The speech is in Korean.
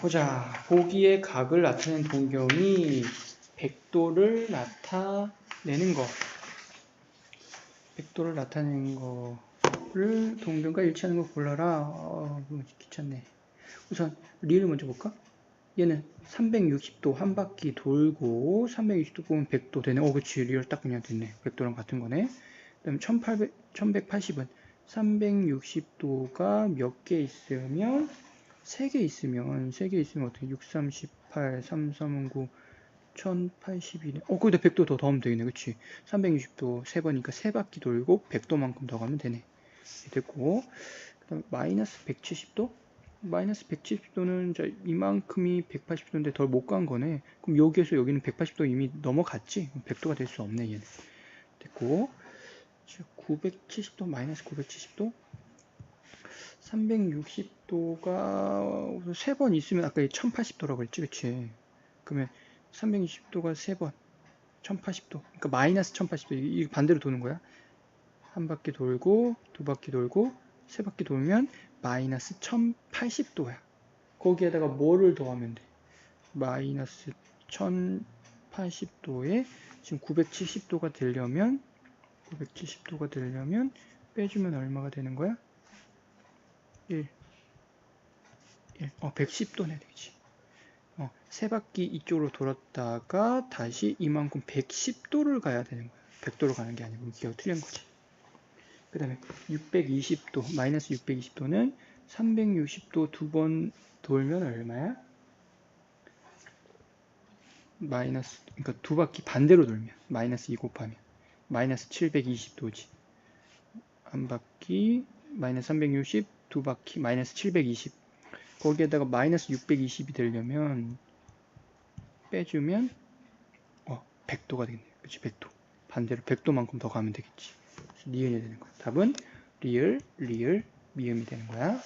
보자. 보기의 각을 나타내는 동경이 100도를 나타내는 거. 100도를 나타내는 거를 동경과 일치하는 거 골라라. 어, 이거 귀찮네. 우선 리를 먼저 볼까? 얘는 360도 한 바퀴 돌고 360도 보면 100도 되네. 어, 그치. 리얼 딱 그냥 됐네. 100도랑 같은 거네. 그다음에 1800, 1180은 360도가 몇 개 있으면 3개 있으면 3개 있으면 어떻게 6, 3, 18, 3, 3, 9, 1080이네. 어, 거기다 100도 더 더하면 되겠네. 그치? 360도 3번이니까 3바퀴 돌고 100도만큼 더 가면 되네. 됐고. 그 다음 마이너스 170도? 마이너스 170도는 자, 이만큼이 180도인데 덜 못 간 거네. 그럼 여기에서 여기는 180도 이미 넘어갔지? 100도가 될 수 없네, 얘는. 됐고. 970도, 마이너스 970도? 360도가 세번 있으면 아까 1080도라고 했지, 그치? 그러면 360도가 세 번, 1080도. 그러니까 마이너스 1080도. 이 반대로 도는 거야. 한 바퀴 돌고, 두 바퀴 돌고, 세 바퀴 돌면 마이너스 1080도야. 거기에다가 뭐를 더하면 돼? 마이너스 1080도에 지금 970도가 되려면 970도가 되려면 빼주면 얼마가 되는 거야? 1. 1. 어, 110도네 되지. 어, 세 바퀴 이쪽으로 돌았다가 다시 이만큼 110도를 가야 되는 거야. 100도로 가는 게 아니고 기가 틀린 거지. 그 다음에 620도, 마이너스 620도는 360도 두 번 돌면 얼마야? 마이너스, 그러니까 두 바퀴 반대로 돌면, 마이너스 2 곱하면, 마이너스 720도지. 한 바퀴, 마이너스 360, 두 바퀴, 마이너스 720. 거기에다가 마이너스 620이 되려면, 빼주면, 어, 100도가 되겠네요. 그치, 100도. 반대로 100도만큼 더 가면 되겠지. 리을이 되는 거야. 답은 리을, 리을, 미음이 되는 거야.